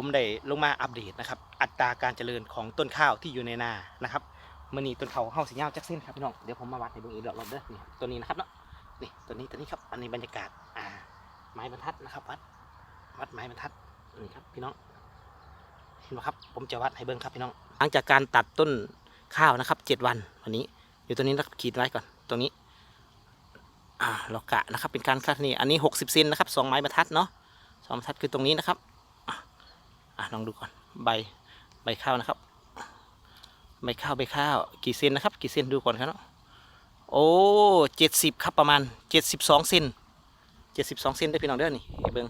ผมได้ลงมาอัปเดตนะครับอัตราการเจริญของต้นข้าวที่อยู่ในนานะครับมื่อนี้ต้นเขาเฮาสีเงาจักเส้นครับพี่น้องเดี๋ยวผมมาวัดให้เบิ่งอีกรอบเด้อนี่ตัวนี้นะครับเนาะนี่ตัวนี้ตัวนี้ครับอันนี้บรรยากาศอ่าไม้บรรทัดนะครับ วัดวัดไม้บรรทัดนี่ครับพี่น้องเห็นไหมครับผมจะวัดให้เบิ่งครับพี่น้องหลังจากการตัดต้นข้าวนะครับเจ็ดวันวันนี้อยู่ตัวนี้นะขีดไว้ก่อนตรงนี้อ่าเรากะนะครับเป็นการคาดนี่อันนี้60เซนนะครับสองไม้บรรทัดเนาะสองบรรทัดคือตรงนี้นะครับ อะลองดูก่อนใบใบข้าวนะครับ ใบข้าวใบข้าว กี่เซนนะครับ กี่เซนดูก่อนครับเนาะโอ้เจ็ดสิบครับประมาณเจ็ดสิบสองเซนเจ็ดสิบสองเซนได้พี่น้องเด้อนี่เบิ้ง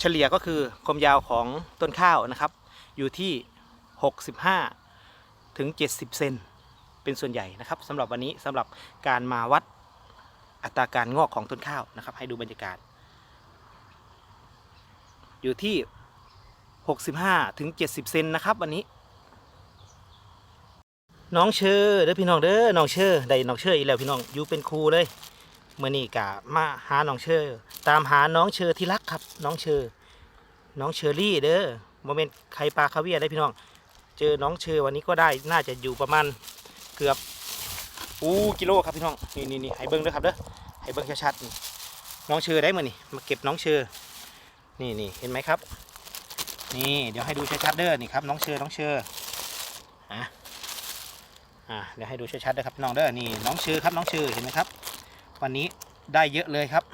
เฉลี่ยก็คือความยาวของต้นข้าวนะครับ อยู่ที่หกสิบห้าถึงเจ็ดสิบเซนเป็นส่วนใหญ่นะครับสำหรับวันนี้สำหรับการมาวัดอัตราการงอกของต้นข้าวนะครับ ให้ดูบรรยากาศ อยู่ที่ 65ถึง70 เซนนะครับวันนี้ น้องเชอเด้อพี่น้องเด้อน้องเชอได้น้องเชออีกแล้วพี่น้องอยู่เป็นครูเลยเมื่อนี้กะมาหาน้องเชอตามหาน้องเชอที่รักครับ น้องเชอน้องเชอรี่เด้อโมเมนต์ไข่ปลาคาเวียได้พี่น้อง เจอน้องเชอวันนี้ก็ได้น่าจะอยู่ประมาณเกือบอู้กิโลครับพี่น้องนี่นี่นี่ให้เบิ้งด้วยครับเด้อให้เบิ้งชัดๆน้องเชอได้มานี่มาเก็บน้องเชอนี่นี่เห็นไหมครับ นี่เดี๋ยวให้ดูชัดๆเด้อนี่ครับน้องเชอน้องเชออะอะเดี๋ยวให้ดูชัดๆเด้อครับพี่น้องเด้อนี่น้องเชอครับน้องเชอเห็นไหมครับ วันนี้ได้เยอะเลยครับ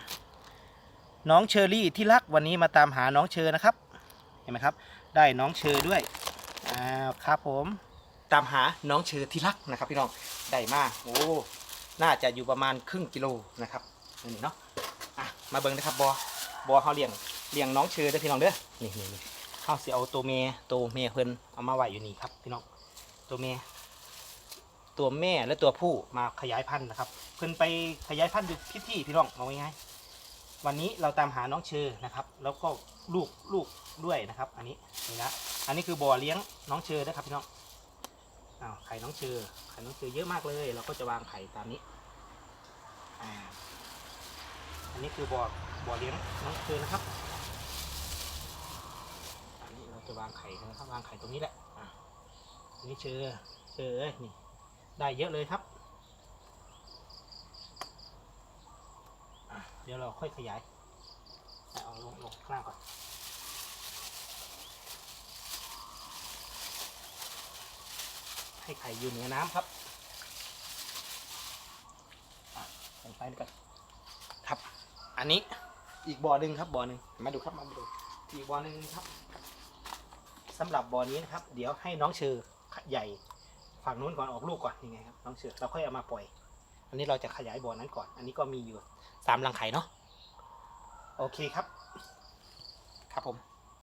น้องเชอรี่ที่รักวันนี้มาตามหาน้องเชอนะครับ เห็นไหมครับ ได้น้องเชอด้วยอ่าครับผมตามหาน้องเชอที่รักนะครับพี่น้องได้มากโอ้น่าจะอยู่ประมาณครึ่งกิโลนะครับนี่เนาะอะมาเบิ่งนะครับบอบอเขาเลี้ยงเลี้ยงน้องเชอได้อพี่น้องเด้อนี่นี่นี่ เขาสิเอาตัวเมยตัวเมยเพิ่นเอามาไว้อยู่นี่ครับพี่น้องตัวเมยตัวแม่และตัวผู้มาขยายพันธุ์นะครับ เพิ่นไปขยายพันธุ์อยู่ที่ที่พี่น้องเอาง่ายๆวันนี้เราตามหาน้องเชอนะครับ แล้วก็ลูกลูกด้วยนะครับ อันนี้นี่นะอันนี้คือบ่อเลี้ยงน้องเชอนะครับพี่น้องอ้าวไข่น้องเชือไข่น้องเชือเยอะมากเลย เราก็จะวางไข่ตามนี้อ่าอันนี้คือบ่อบ่อเลี้ยงน้องเชือนะครับ จะวางไข่นะครับวางไข่ตรงนี้แหละอะนนี้เชือเชือเอ้ยนี่ได้เยอะเลยครับเดี๋ยวเราค่อยขยายเอาลงลงข้างล่างก่อนให้ไข่อยู่เหนือน้ำครับลงไปนี่ก่อนครับ อันนี้อีกบ่อหนึ่งครับบ่อหนึ่งมาดูครับมาดูอีกบ่อหนึ่งครับ สำหรับบ่อนี้นะครับ เดี๋ยวให้น้องเชอใหญ่ฝั่งนู้นก่อนออกลูกก่อนยังไงครับน้องเชอเราค่อยเอามาปล่อย อันนี้เราจะขยายบ่อนั้นก่อน อันนี้ก็มีอยู่สามรังไข่เนาะโอเคครับ ครับผม